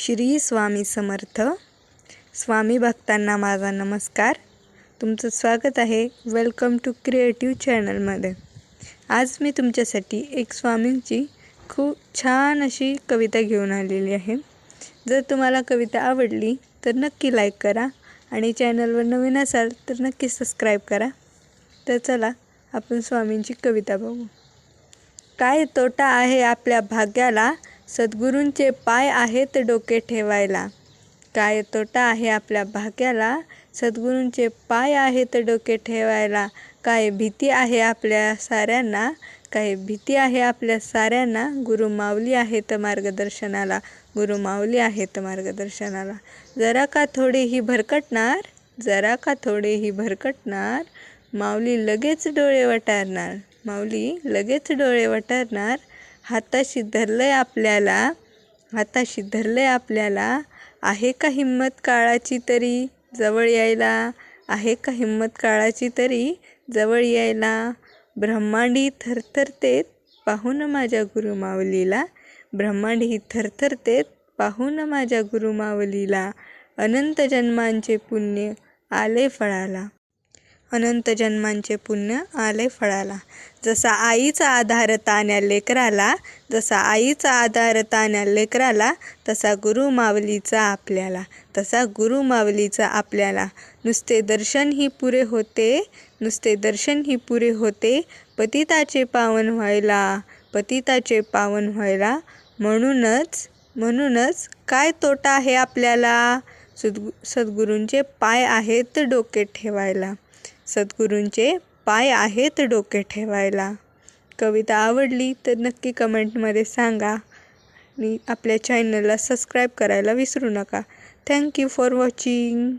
श्री स्वामी समर्थ. स्वामी भक्तांना माझा नमस्कार. तुमचं स्वागत आहे वेलकम टू क्रिएटिव्ह चॅनलमध्ये आज मी तुमच्यासाठी एक स्वामींची खूप छान अशी कविता घेऊन आलेली आहे. जर तुम्हाला कविता आवडली तर नक्की लाईक करा आणि चॅनलवर नवीन असाल तर नक्की सबस्क्राईब करा. तर चला आपण स्वामींची कविता बघू. काय तोटा आहे आपल्या भाग्याला? सद्गुरूंचे पाय आहेत डोके ठेवायला. काय तोटा आहे आपल्या भाग्याला? सद्गुरूंचे पाय आहेत डोके ठेवायला. काय भीती आहे आपल्या साऱ्यांना? काय भीती आहे आपल्या साऱ्यांना? गुरु माऊली आहेत मार्गदर्शनाला. गुरु माऊली आहेत मार्गदर्शनाला. जरा का थोडीही भरकटणार? जरा का थोडीही भरकटणार? माऊली लगेच डोळे वटारणार. माऊली लगेच डोळे वटारणार. हाताशी धरलंय आपल्याला हाताशी धरलंय आपल्याला आहे का हिंमत काळाची तरी जवळ यायला आहे का हिंमत काळाची तरी जवळ यायला? ब्रह्मांडी थरथरतेत पाहून माझ्या गुरुमावलीला ब्रह्मांडी थरथरतेत पाहून माझ्या गुरुमावलीला अनंत जन्मांचे पुण्य आले फळाला. अनंत जन्मांचे पुण्य आले फळाला. जसा आईचा आधार ताण्या लेकराला जसा आईचा आधार ताण्या लेकराला तसा गुरु मावलीचा आपल्याला तसा गुरु मावलीचा आपल्याला. नुसते दर्शन ही पुरे होते नुसते दर्शन ही पुरे होते पतिताचे पावन व्हायला पतिताचे पावन व्हायला. म्हणूनच म्हणूनच काय तोटा आहे आपल्याला? सद्गु सद्गुरूंचे पाय आहेत डोके ठेवायला. सद्गुरूंचे पाय आहेत डोके ठेवायला. कविता आवडली तर नक्की कमेंटमध्ये सांगा. आणि आपल्या चॅनलला सबस्क्राईब करायला विसरू नका. Thank you for watching.